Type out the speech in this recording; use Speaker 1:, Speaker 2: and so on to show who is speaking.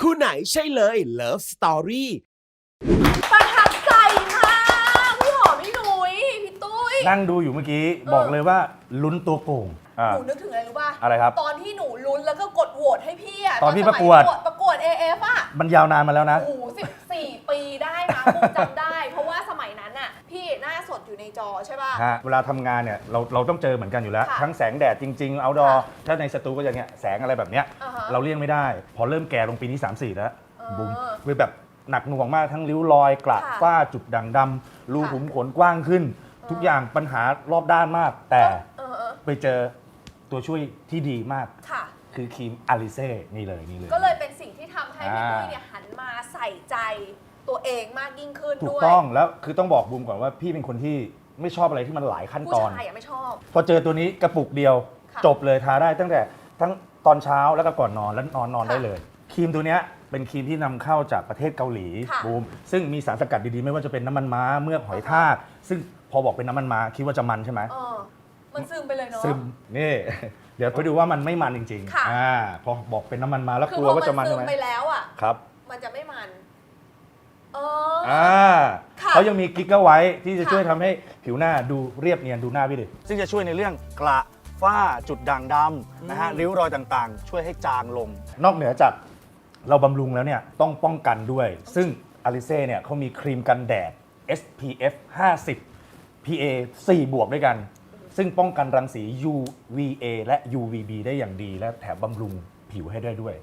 Speaker 1: คู่ไหนใช่เลย Love Story
Speaker 2: ประทับใจมากพี่หอมพี่หนุยพี่ตุ้ย
Speaker 3: นั่งดูอยู่เมื่อกี้บอกเลยว่าลุ้นตัวโก่งอ่า
Speaker 2: หนูนึกถึงอะไรรู้ป่ะ
Speaker 3: อะไรครับ
Speaker 2: ตอนที่หนูลุ้นแล้วก็กดโหวตให้พี่อะ
Speaker 3: ตอนพี่
Speaker 2: ส
Speaker 3: ป
Speaker 2: มั
Speaker 3: ระ
Speaker 2: ย
Speaker 3: กวด
Speaker 2: ประกวด AF อะ
Speaker 3: มันยาวนานมาแล้วนะ
Speaker 2: โอ้โหสิบสี่ปีได้นะมุกจำได้ จอใช่ป่ะ
Speaker 3: ฮะเวลาทำงานเนี่ยเราเราต้องเจอเหมือนกันอยู่แล้ว
Speaker 2: ค่ะ
Speaker 3: ทั้งแสงแดดจริงๆ เอาดอ
Speaker 2: ค่ะ
Speaker 3: ถ้าในสตูก็อย่างเงี้ยแสงอะไรแบบเนี้ย
Speaker 2: อ่าฮะ
Speaker 3: เราเลี่ยงไม่ได้ พอเริ่มแก่ลงปีนี้ 3 4 แล้ว
Speaker 2: เออ
Speaker 3: บูมคือแบบหนักหน่วงมากทั้งริ้วรอยกระ
Speaker 2: ค่ะ
Speaker 3: ฝ้าจุดด่างดำรู
Speaker 2: ค่ะ
Speaker 3: ขุมขนกว้างขึ้น ทุกอย่างปัญหารอบด้านมาก แต่
Speaker 2: เออเออ
Speaker 3: ไปเจอตัวช่วยที่ดีมาก
Speaker 2: ค่ะ
Speaker 3: คือครีมอาริเซ่นี่เลยนี่เลย
Speaker 2: ก็เลยเป็นสิ่งที่ทำให้พี่
Speaker 3: อ่า
Speaker 2: ตุ้ยเนี่ยหันมาใส่ใจตัวเองมากยิ่งขึ้น
Speaker 3: ถูก
Speaker 2: ด้วย
Speaker 3: ต้องแล้วคือต้องบอกบูมก่อนว่าพี่เป็นคนที่ ไม่ชอบอะไรที่มันหลายขั้น
Speaker 2: ผู้
Speaker 3: ตอน
Speaker 2: ชายอะไม่ชอบ
Speaker 3: พอเจอตัวนี้กระปุกเดียว
Speaker 2: ค่ะ
Speaker 3: จบเลยทาได้ตั้งแต่ทั้งตอนเช้าแล้วก็ก่อนนอนแล้วนอนนอน
Speaker 2: ค่ะ
Speaker 3: ได้เลย ครีมตัวเนี้ยเป็นครีมที่นำเข้าจากประเทศเกาหลี
Speaker 2: ค่ะ
Speaker 3: บูมซึ่งมีสารสกัดดีๆ ไม่ว่าจะเป็นน้ำมันม้าเมือกหอยทากซึ่งพอบอกเป็นน้ำมันม้าคิดว่าจะมันใช่ไหม
Speaker 2: เออมันซึมไปเลยเนาะ
Speaker 3: ซึมนี่ เดี๋ยวไปดูว่ามันไม่มันจริง
Speaker 2: ค่ะ
Speaker 3: ๆอ่าพอบอกเป็นน้ำมันม้าแล้ว
Speaker 2: คื
Speaker 3: ก
Speaker 2: อ
Speaker 3: ลัว
Speaker 2: พอ
Speaker 3: ว่าจะ
Speaker 2: มั
Speaker 3: มันน
Speaker 2: ซึ
Speaker 3: ใช่
Speaker 2: ม
Speaker 3: ไหม
Speaker 2: ไปแล้วอะ
Speaker 3: ครับ
Speaker 2: มันจะไม่มัน เออ
Speaker 3: อ่า
Speaker 2: ค่ะ
Speaker 3: เขายังมีกิ๊กเกอร์ไว้ที่จะ
Speaker 2: ค่ะ
Speaker 3: ช่วยทำให้ผิวหน้าดูเรียบเนียนดูหน้าพี่ดิ ซึ่งจะช่วยในเรื่องกระฝ้าจุดด่างดำนะฮะริ้วรอยต่างๆ ช่วยให้จางลง นอกเหนือจากเราบำรุงแล้วเนี่ยต้องป้องกันด้วย ซึ่งอลิเซ่เนี่ยเขามีครีมกันแดด SPF 50 PA 4 บวกด้วยกัน ซึ่งป้องกันรังสี UVA และ UVB ได้อย่างดีและแถมบำรุงผิวให้ได้ด้วย